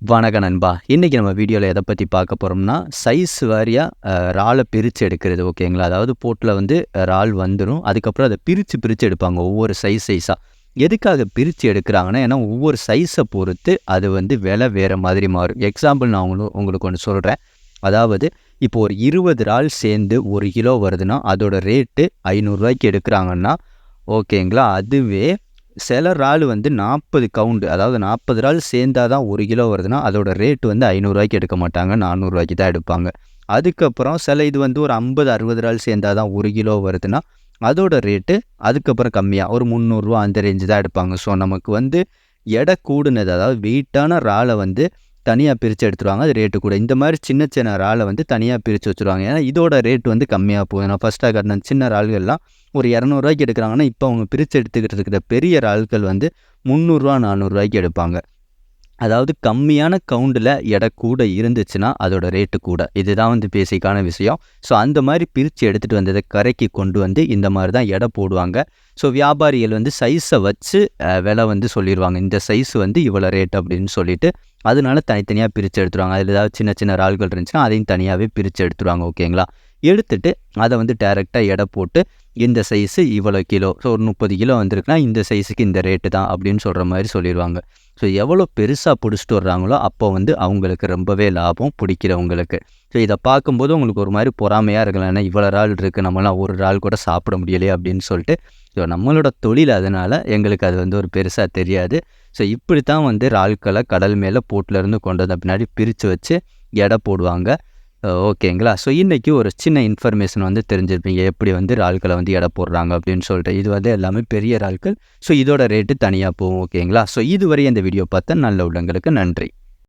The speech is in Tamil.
வணக்க நண்பா. இன்றைக்கி நம்ம வீடியோவில் எதை பற்றி பார்க்க போகிறோம்னா சைஸ் வாரியாக இறாலை பிரித்து எடுக்கிறது ஓகேங்களா? அதாவது போட்டில் வந்து இறால் வந்துடும் அதுக்கப்புறம் அதை பிரித்து பிரித்து எடுப்பாங்க ஒவ்வொரு சைஸ் சைஸாக எதுக்காக பிரித்து எடுக்கிறாங்கன்னா ஏன்னா ஒவ்வொரு சைஸை பொறுத்து அது வந்து விலை வேறு மாதிரி மாறும். எக்ஸாம்பிள் நான் உங்களுக்கு உங்களுக்கு ஒன்று சொல்கிறேன் அதாவது இப்போ ஒரு இருபது இறால் சேர்ந்து ஒரு கிலோ வருதுன்னா அதோடய ரேட்டு ஐநூறுரூவாய்க்கு எடுக்கிறாங்கன்னா ஓகேங்களா? அதுவே சில இறால் வந்து நாற்பது கவுண்டு அதாவது நாற்பது இறால் சேர்ந்தாதான் தான் ஒரு கிலோ வருதுன்னா அதோட ரேட் வந்து ஐநூறுரூவாய்க்கு எடுக்க மாட்டாங்க. நானூறுரூவாய்க்கு தான் எடுப்பாங்க. அதுக்கப்புறம் சில இது வந்து ஒரு ஐம்பது அறுபது இறால் சேர்ந்தால் தான் ஒரு கிலோ வருதுன்னா அதோட ரேட்டு அதுக்கப்புறம் கம்மியாக ஒரு முந்நூறுரூவா அந்த ரேஞ்சு தான் எடுப்பாங்க. ஸோ நமக்கு வந்து எடை கூடுனது அதாவது வெயிட்டான இறாலை வந்து தனியாக பிரித்து எடுத்துருவாங்க. அது ரேட்டு கூட. இந்த மாதிரி சின்ன சின்ன இறாலை வந்து தனியாக பிரித்து வச்சுருவாங்க. ஏன்னா இதோட ரேட் வந்து கம்மியாக போகுது. நான் ஃபஸ்ட்டாக கட்டின சின்ன இறால்கள்லாம் ஒரு இரநூறுவாய்க்கு எடுக்கிறாங்கன்னா இப்போ அவங்க பிரித்து எடுத்துக்கிட்டு இருக்கிற பெரிய இறால்கள் வந்து முந்நூறுரூவா நானூறுரூவாய்க்கு எடுப்பாங்க. அதாவது கம்மியான கவுண்டில் எடை கூட இருந்துச்சுன்னா அதோட ரேட்டு கூட. இதுதான் வந்து பேசிக்கான விஷயம். ஸோ அந்த மாதிரி பிரித்து எடுத்துகிட்டு வந்ததை கரைக்கு கொண்டு வந்து இந்த மாதிரி தான் எடை போடுவாங்க. ஸோ வியாபாரிகள் வந்து சைஸை வச்சு விலை வந்து சொல்லிடுவாங்க இந்த சைஸ் வந்து இவ்வளோ ரேட் அப்படின்னு சொல்லிட்டு அதனால தனித்தனியாக பிரித்து எடுத்துருவாங்க. அதில் ஏதாவது சின்ன சின்ன ஆள்கள் இருந்துச்சுன்னா அதையும் தனியாகவே பிரித்து எடுத்துருவாங்க. ஓகேங்களா? எடுத்துட்டு அதை வந்து டேரெக்டாக எடை போட்டு இந்த சைஸு இவ்வளோ கிலோ ஸோ ஒரு முப்பது கிலோ வந்திருக்குன்னா இந்த சைஸுக்கு இந்த ரேட்டு தான் அப்படின்னு சொல்கிற மாதிரி சொல்லிடுவாங்க ஸோ எவ்வளோ பெருசாக பிடிச்சிட்டு வர்றாங்களோ அப்போ வந்து அவங்களுக்கு ரொம்பவே லாபம் பிடிக்கிறவங்களுக்கு. ஸோ இதை பார்க்கும்போது உங்களுக்கு ஒரு மாதிரி பொறாமையாக இருக்கலாம். ஏன்னா இவ்வளோ ரால் இருக்குது நம்மளாம் ஒரு இறால் கூட சாப்பிட முடியலையே அப்படின்னு சொல்லிட்டு. ஸோ நம்மளோட தொழில் அதனால் எங்களுக்கு அது வந்து ஒரு பெருசாக தெரியாது. ஸோ இப்படி தான் வந்து இறால்களை கடல் மேலே போட்டிலேருந்து கொண்டு வந்த பின்னாடி பிரித்து வச்சு எடை போடுவாங்க. ஓகேங்களா? ஸோ இன்றைக்கி ஒரு சின்ன இன்ஃபர்மேஷன் வந்து தெரிஞ்சிருப்பீங்க. எப்படி வந்து இறால்களை வந்து எடை போடுறாங்க அப்படின்னு சொல்லிட்டு. இது வந்து எல்லாமே பெரிய இறால்கள். ஸோ இதோட ரேட்டு தனியாக போகும் ஓகேங்களா? ஸோ இதுவரை இந்த வீடியோ பார்த்தா நல்ல உள்ளங்களுக்கு நன்றி.